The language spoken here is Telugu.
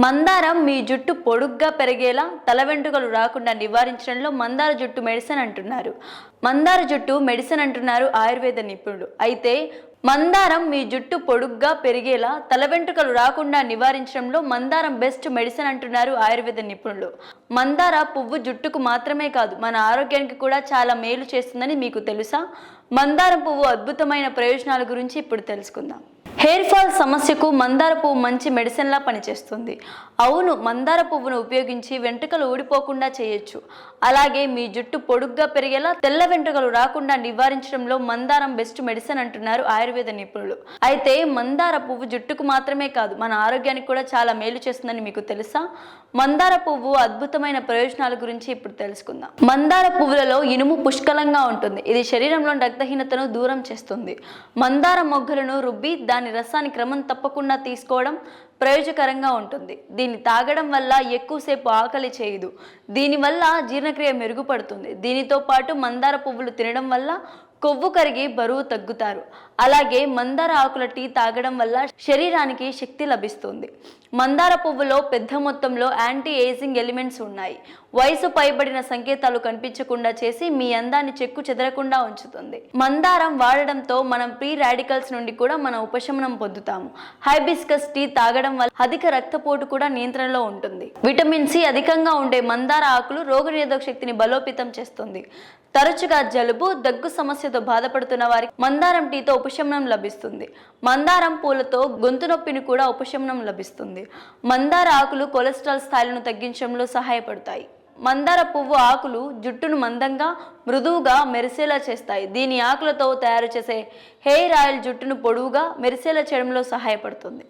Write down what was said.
మందారం మీ జుట్టు పొడుగ్గా పెరిగేలా తల వెంట్రుకలు రాకుండా నివారించడంలో మందార జుట్టు మెడిసిన్ అంటున్నారు. మందార జుట్టు మెడిసిన్ అంటున్నారు ఆయుర్వేద నిపుణులు. అయితే మందారం మీ జుట్టు పొడుగ్గా పెరిగేలా తల వెంట్రుకలు రాకుండా నివారించడంలో మందారం బెస్ట్ మెడిసిన్ అంటున్నారు ఆయుర్వేద నిపుణులు. మందార పువ్వు జుట్టుకు మాత్రమే కాదు మన ఆరోగ్యానికి కూడా చాలా మేలు చేస్తుందని మీకు తెలుసా? మందారం పువ్వు అద్భుతమైన ప్రయోజనాల గురించి ఇప్పుడు తెలుసుకుందాం. హెయిర్ ఫాల్ సమస్యకు మందార పువ్వు మంచి మెడిసిన్లా పనిచేస్తుంది. అవును మందార పువ్వును ఉపయోగించి వెంట్రుకలు ఊడిపోకుండా చేయొచ్చు. అలాగే మీ జుట్టు పొడుగ్గా పెరిగేలా తెల్ల వెంట్రుకలు రాకుండా నివారించడంలో మందారం బెస్ట్ మెడిసిన్ అంటున్నారు ఆయుర్వేద నిపుణులు. అయితే మందార పువ్వు జుట్టుకు మాత్రమే కాదు మన ఆరోగ్యానికి కూడా చాలా మేలు చేస్తుందని మీకు తెలుసా? మందార పువ్వు అద్భుతమైన ప్రయోజనాల గురించి ఇప్పుడు తెలుసుకుందాం. మందార పువ్వులలో ఇనుము పుష్కలంగా ఉంటుంది. ఇది శరీరంలో రక్తహీనతను దూరం చేస్తుంది. మందార మొగ్గలను రుబ్బి దాని రసాన్ని క్రమం తప్పకుండా తీసుకోవడం ప్రయోజకరంగా ఉంటుంది. దీన్ని తాగడం వల్ల ఎక్కువసేపు ఆకలి చేయదు. దీనివల్ల జీర్ణక్రియ మెరుగుపడుతుంది. దీనితో పాటు మందార పువ్వులు తినడం వల్ల కొవ్వు కరిగి బరువు తగ్గుతారు. అలాగే మందార ఆకుల టీ తాగడం వల్ల శరీరానికి శక్తి లభిస్తుంది. మందార పువ్వులో పెద్ద మొత్తంలో యాంటీ ఏజింగ్ ఎలిమెంట్స్ ఉన్నాయి. వయసు పైబడిన సంకేతాలు కనిపించకుండా చేసి మీ అందాన్ని చెక్కు చెదరకుండా ఉంచుతుంది. మందారం వాడడంతో మనం ప్రీ రాడికల్స్ నుండి కూడా మనం ఉపశమనం పొందుతాము. హైబిస్కస్ టీ తాగడం వల్ల అధిక రక్తపోటు కూడా నియంత్రణలో ఉంటుంది. విటమిన్ సి అధికంగా ఉండే మందార ఆకులు రోగనిరోధక శక్తిని బలోపేతం చేస్తుంది. తరచుగా జలుబు దగ్గు సమస్య సమస్యతో బాధపడుతున్న వారికి మందారం టీతో ఉపశమనం లభిస్తుంది. మందారం పూలతో గొంతు నొప్పిని కూడా ఉపశమనం లభిస్తుంది. మందార ఆకులు కొలెస్ట్రాల్ స్థాయిలను తగ్గించడంలో సహాయపడతాయి. మందార పువ్వు ఆకులు జుట్టును మందంగా మృదువుగా మెరిసేలా చేస్తాయి. దీని ఆకులతో తయారు చేసే హెయిర్ ఆయిల్ జుట్టును పొడవుగా మెరిసేలా చేయడంలో సహాయపడుతుంది.